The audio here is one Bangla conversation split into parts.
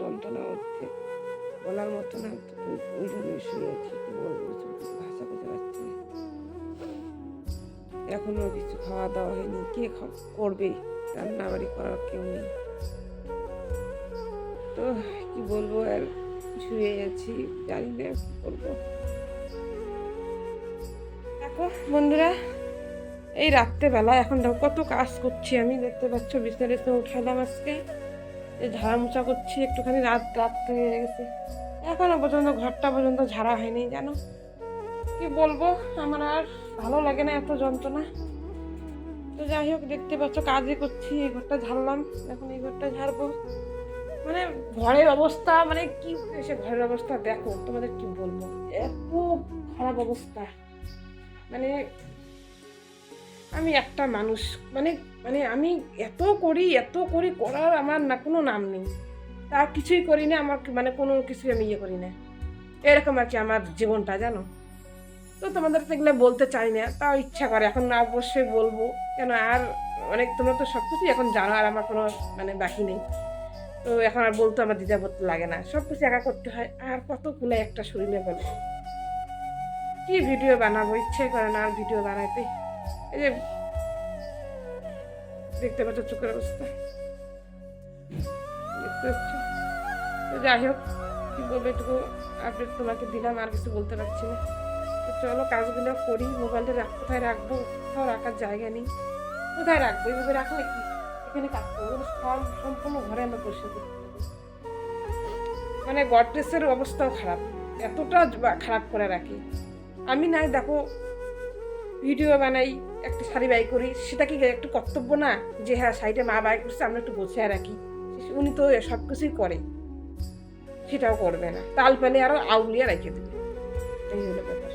যন্ত্রণা হচ্ছে। বলার মতো না ওই জন্য শুয়ে আছি, কি বলব? ভাষা পারছি না। এখনও কিছু খাওয়া দাওয়া হয়নি, কে করবে? রান্না বাড়ি করার কেউ নেই। তো কি বলব, আর শুয়ে আছি, জানি না কি করব। দেখো বন্ধুরা, এই রাত্রেবেলা এখন দেখো কত কাজ করছি আমি, দেখতে পাচ্ছ বিছনা উঠালাম আজকে। এই ঝাড়া মোছা করছি, একটুখানি রাত রাত হয়ে গেছে। এখনও পর্যন্ত ঘরটা পর্যন্ত ঝাড়া হয়নি, জানো? কি বলব, আমার আর ভালো লাগে না এত যন্ত্রণা। তো যাই হোক, দেখতে পাচ্ছ কাজই করছি, এই ঘরটা ঝাড়লাম, এখন এই ঘরটা ঝাড়বো। মানে ঘরের অবস্থা মানে কি এসে ঘরের অবস্থা, দেখো তোমাদের কি বলব, এত খারাপ অবস্থা। মানে আমি একটা মানুষ। মানে মানে আমি এত করি এত করি করার আমার না কোনো নাম নেই। তা কিছুই করি না, আমার মানে কোনো কিছুই আমি ইয়ে করি না। এরকম আর কি আমার জীবনটা, জানো? তো তোমাদের তো এগুলো বলতে চাই না, তাও ইচ্ছা করে। এখন না অবশ্যই বলব, কেন আর অনেক তোমরা তো সব কিছুই এখন জানো, আর আমার কোনো মানে বাকি নেই। তো এখন আর বলতে আমার দ্বিধা করতে লাগে না। সব কিছু একা করতে হয়, আর কত কুলে একটা শরীরে বলে। কি ভিডিও বানাবো? ইচ্ছে করে না আর ভিডিও বানাইতে। এই যে, দেখতে পাচ্ছ চোখের অবস্থা। দেখতে পাচ্ছ? তো যাই হোক, কি বলব এটুকু আপডেট তোমাকে দিলাম, আর কিছু বলতে পারছি না। তো চলো, কাজগুলো করি মোবাইলটা রাখ- কোথায় রাখব, কোথাও রাখার জায়গা নেই। কোথায় রাখব? এইভাবে রাখলে কি? এখানে কাজ করব সব সম্পূর্ণ ঘরে আমরা বসে করতে মানে গডরেসের অবস্থাও খারাপ। এতটা খারাপ করে রাখি। আমি নাই, দেখো ভিডিও বানাই, একটা শাড়ি বাই করি। সেটা কি একটু কর্তব্য না? যে হ্যাঁ শাড়িটা মা বাই করছে, আমরা একটু গোছায় রাখি। উনি তো সব কিছুই করে। সেটাও করবে না। তাল পেলে আরও আউলিয়া রেখে দেবে। এই হলো ব্যাপার।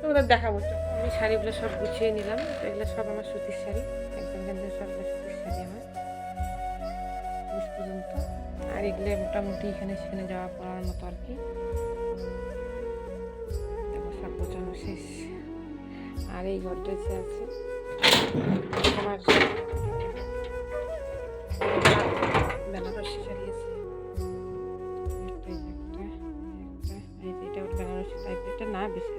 তোমাদের দেখাবো। আমি শাড়িগুলো সব গুছিয়ে নিলাম। এগুলো সব আমার সুতির শাড়ি। একদম কিন্তু সুতির শাড়ি আমার। পর্যন্ত। আর এগুলো মোটামুটি এখানে সেখানে যাওয়া পড়ার মতো আর কি। আর এই গডরেজে আছে আমার বেনারসি এটা বেনারসি টাইপ না বেশি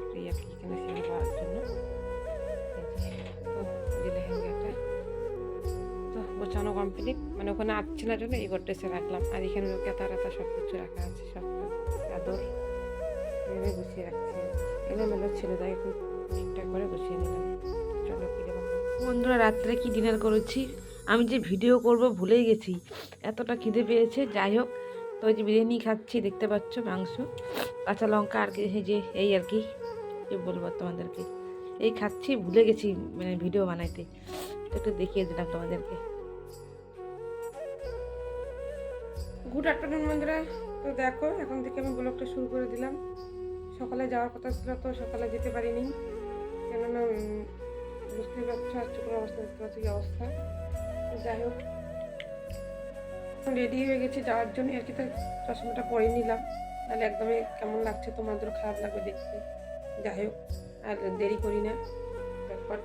তো গোছানো কমপ্লিট মানে ওখানে আসছে না জন্য এই গডরেজে রাখলাম। আর এখানে কেতা রাতা সব কিছু রাখা আছে সব চাদর গুছিয়ে রাখছি। এলোমেলো ছেলে তাই একটু ঠিকঠাক করে নিলাম চলো বন্ধুরা রাত্রে কি ডিনার করেছি? আমি যে ভিডিও করব ভুলেই গেছি। এতটা খিদে পেয়েছে যাই হোক। তো ওই যে বিরিয়ানি খাচ্ছি দেখতে পাচ্ছ মাংস। কাঁচা লঙ্কা আর কি যে এই আর কি কি বলব তোমাদেরকে? এই খাচ্ছি ভুলে গেছি মানে ভিডিও বানাইতে। একটু দেখিয়ে দিলাম তোমাদেরকে। গুড আফটারনুন বন্ধুরা। তো দেখো এখন থেকে আমি ব্লগটা শুরু করে দিলাম। সকালে যাওয়ার কথা ছিল তো সকালে যেতে পারিনি। কেননা বুঝতেই পারছ আর চোখের অবস্থা, দেখতে পাচ্ছি কি অবস্থা। যাই হোক রেডি হয়ে গেছি যাওয়ার জন্য আর কি তো চশমাটা পরে নিলাম। তাহলে একদমই কেমন লাগছে, তোমাদেরও খারাপ লাগবে দেখতে। যাই হোক, আর দেরি করি না। ব্যাপার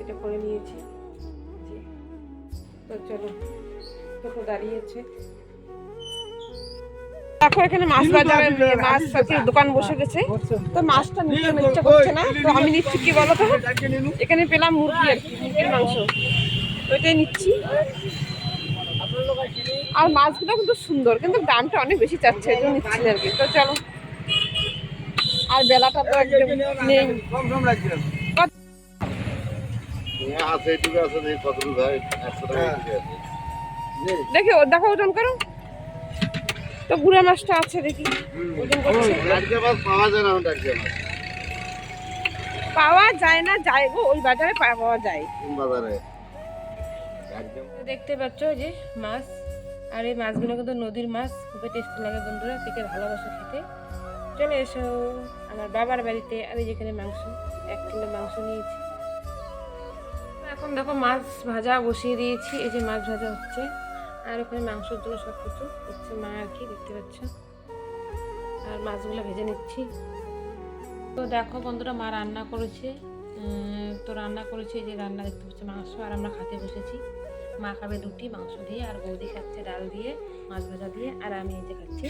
এটা করে নিয়েছি। তো চলো, টোটো দাঁড়িয়েছে। দেখো এখানে মাছ বাজারে মাছ আর দোকান বসে গেছে। তো মাছটা নিতে ইচ্ছা করছে না? তো আমি নিচ্ছি কি বলো তো? এখানে পেলাম মুরগি আর কি মুরগির মাংস। ওইটাই নিচ্ছি। আর মাছগুলো কিন্তু সুন্দর কিন্তু দামটা অনেক বেশি চাচ্ছে এই জন্য নিচ্ছি আর কি। তো চলো। আর বেলাটা তো একদম নেই। দেখি হয়। দেখি ও দেখো ওজন করো। তো গুড়া মাছটা আছে দেখি। পাওয়া যায় না পাওয়া যায় না যায় গো ওই বাজারে পাওয়া যায়। বাজারে? দেখতে পাচ্ছ এই যে মাছ আর এই মাছগুলো কিন্তু নদীর মাছ খুবই টেস্টি লাগে বন্ধুরা থেকে ভালোবাসা খেতে। চলে এসো আমার বাবার বাড়িতে আর এই যেখানে মাংস এক কিলো মাংস নিয়েছি। এখন দেখো মাছ ভাজা বসিয়ে দিয়েছি এই যে মাছ ভাজা হচ্ছে। আর ওখানে মাংসের জন্য সব কিছু হচ্ছে মা আর কি, দেখতে পাচ্ছ। আর মাছগুলো ভেজে নিচ্ছি। তো দেখো বন্ধুরা, মা রান্না করেছে। তো রান্না করেছে যে রান্না দেখতে পাচ্ছ, মাংস আর আমরা খাতে বসেছি। মা খাবে রুটি, মাংস দিয়ে, আর বৌদি খাচ্ছে ডাল দিয়ে, মাছ ভাজা দিয়ে, আর আমি এই যে খাচ্ছি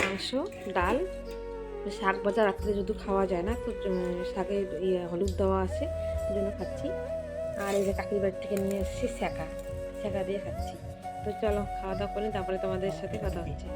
মাংস, ডাল। শাক ভাজা রাত্রে যদি খাওয়া যায় না, তো শাকে ইয়ে হলুদ দেওয়া আছে জন্য খাচ্ছি। আর এই যে কাকির বাড়ি থেকে নিয়ে এসেছি স্যাকা স্যাকা দিয়ে খাচ্ছি। তো চলো খাওয়া দাওয়া করি তারপরে তোমাদের সাথে কথা হচ্ছে।